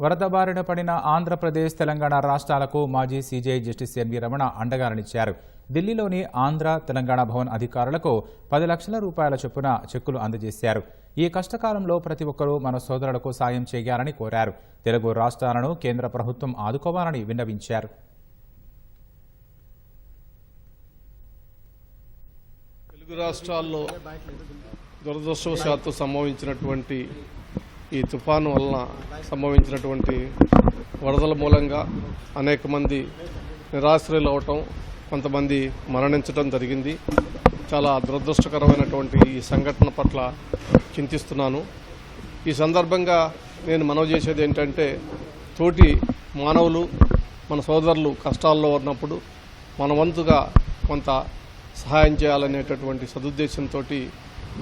వరద బారిన పడిన ఆంధ్రప్రదేశ్ తెలంగాణ రాష్ట్రాలకు మాజీ CJ justice N V Ramana అండగారనిచ్చారు. ఢిల్లీలోని ఆంధ్ర తెలంగాణ భవన్ అధికారులకు పది లక్షల రూపాయల చొప్పున చెక్కులు అందజేశారు. ఈ కష్టకాలంలో ప్రతి ఒక్కరూ మన సోదరులకు సాయం చేయాలని కోరారు. తెలుగు రాష్ట్రాలను కేంద్ర ప్రభుత్వం ఆదుకోవాలని విన్నవించారు. తెలుగు రాష్ట్రాల్లో దురదృష్టవశాత్తు సంభవించినటువంటి ఈ తుఫాను వలన సంభవించినటువంటి వరదల మూలంగా అనేక మంది నిరాశ్రయులు అవటం కొంతమంది మరణించడం జరిగింది. చాలా దురదృష్టకరమైనటువంటి ఈ సంఘటన పట్ల చింతిస్తున్నాను. ఈ సందర్భంగా నేను మనవి చేసేది ఏంటంటే తోటి మానవులు మన సోదరులు కష్టాల్లో ఉన్నప్పుడు మన వంతుగా కొంత సహాయం చేయాలనేటటువంటి సదుద్దేశంతో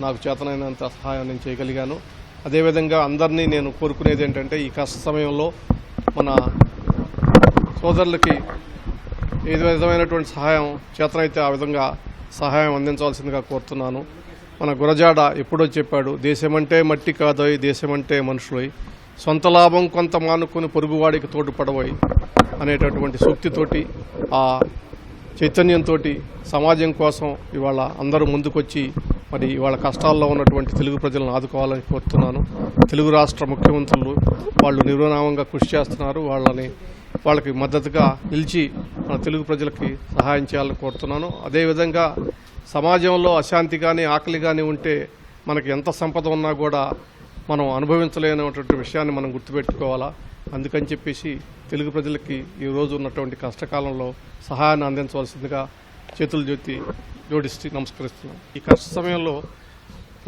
నాకు చేతనైనంత సహాయం నేను చేయగలిగాను. అదేవిధంగా అందరినీ నేను కోరుకునేది ఏంటంటే ఈ కష్ట సమయంలో మన సోదరులకి ఏ విధమైనటువంటి సహాయం చేతనైతే ఆ విధంగా సహాయం అందించవలసిందిగా కోరుతున్నాను. మన గురజాడ ఎప్పుడో చెప్పాడు దేశమంటే మట్టి కాదోయ్ దేశమంటే మనుషులై సొంత లాభం కొంత మానుకొని పొరుగువాడికి తోడ్పడవోయ్ అనేటటువంటి సూక్తితోటి ఆ చైతన్యంతో సమాజం కోసం ఇవాళ అందరూ ముందుకొచ్చి మరి వాళ్ళ కష్టాల్లో ఉన్నటువంటి తెలుగు ప్రజలను ఆదుకోవాలని కోరుతున్నాను. తెలుగు రాష్ట్ర ముఖ్యమంత్రులు వాళ్ళు నిర్వనామంగా కృషి చేస్తున్నారు. వాళ్ళని వాళ్ళకి మద్దతుగా నిలిచి మన తెలుగు ప్రజలకి సహాయం చేయాలని కోరుతున్నాను. అదేవిధంగా సమాజంలో అశాంతి కానీ ఆకలి కానీ ఉంటే మనకి ఎంత సంపద ఉన్నా కూడా మనం అనుభవించలేనటువంటి విషయాన్ని మనం గుర్తుపెట్టుకోవాలా. అందుకని చెప్పేసి తెలుగు ప్రజలకి ఈ రోజు ఉన్నటువంటి కష్టకాలంలో సహాయాన్ని అందించవలసిందిగా చేతులు జ్యోతి జోడిస్తూ నమస్కరిస్తున్నాం ఈ కష్ట సమయంలో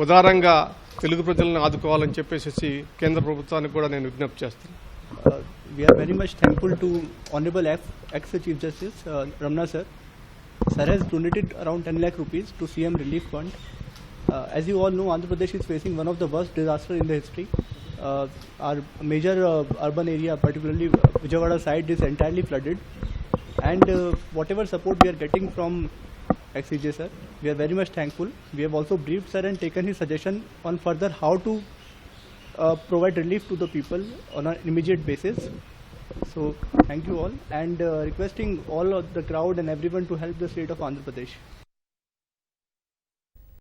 ఉదారంగా తెలుగు ప్రజలను ఆదుకోవాలని చెప్పేసి కేంద్ర ప్రభుత్వానికి కూడా నేను విజ్ఞప్తి చేస్తాను Uh, we are very much thankful to Honorable F- ex-Chief Justice uh, Ramna sir. Sir has donated around 10 lakh rupees to CM Relief Fund. Uh, as you all know, Andhra Pradesh is facing one of the worst disasters in the history. Uh, our major uh, urban area, particularly Vijayawada side, is entirely flooded. And uh, whatever support we are getting from ex-CJ sir, we are very much thankful. We have also briefed sir and taken his suggestion on further how to uh, provide relief to the people on an immediate basis. So thank you all and uh, requesting all of the crowd and everyone to help the state of Andhra Pradesh.